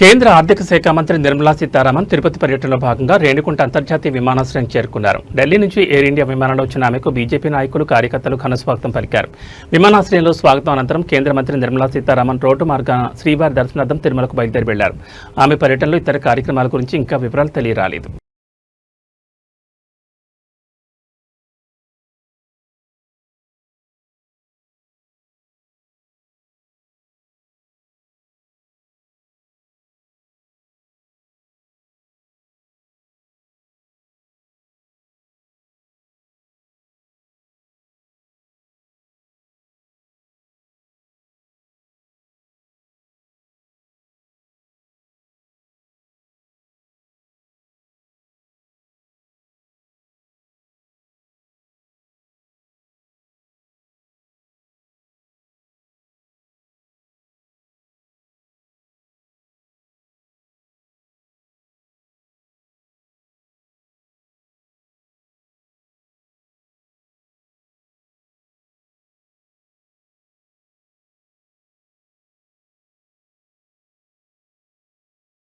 కేంద్ర ఆర్థిక శాఖ మంత్రి నిర్మలా సీతారామన్ తిరుపతి పర్యటనలో భాగంగా రేణికుంట అంతర్జాతీయ విమానాశ్రయం చేరుకున్నారు. ఢిల్లీ నుంచి ఎయిర్ ఇండియా విమానంలో వచ్చిన ఆమెకు బీజేపీ నాయకులు కార్యకర్తలు ఘనస్వాగతం పలికారు. విమానాశ్రయంలో స్వాగతం అనంతరం కేంద్ర మంత్రి నిర్మలా సీతారామన్ రోడ్డు మార్గాన శ్రీవారి దర్శనార్థం తిరుమలకు బయలుదేరి వెళ్ళారు. ఆమె పర్యటనలో ఇతర కార్యక్రమాల గురించి ఇంకా వివరాలు తెలియరాలేదు.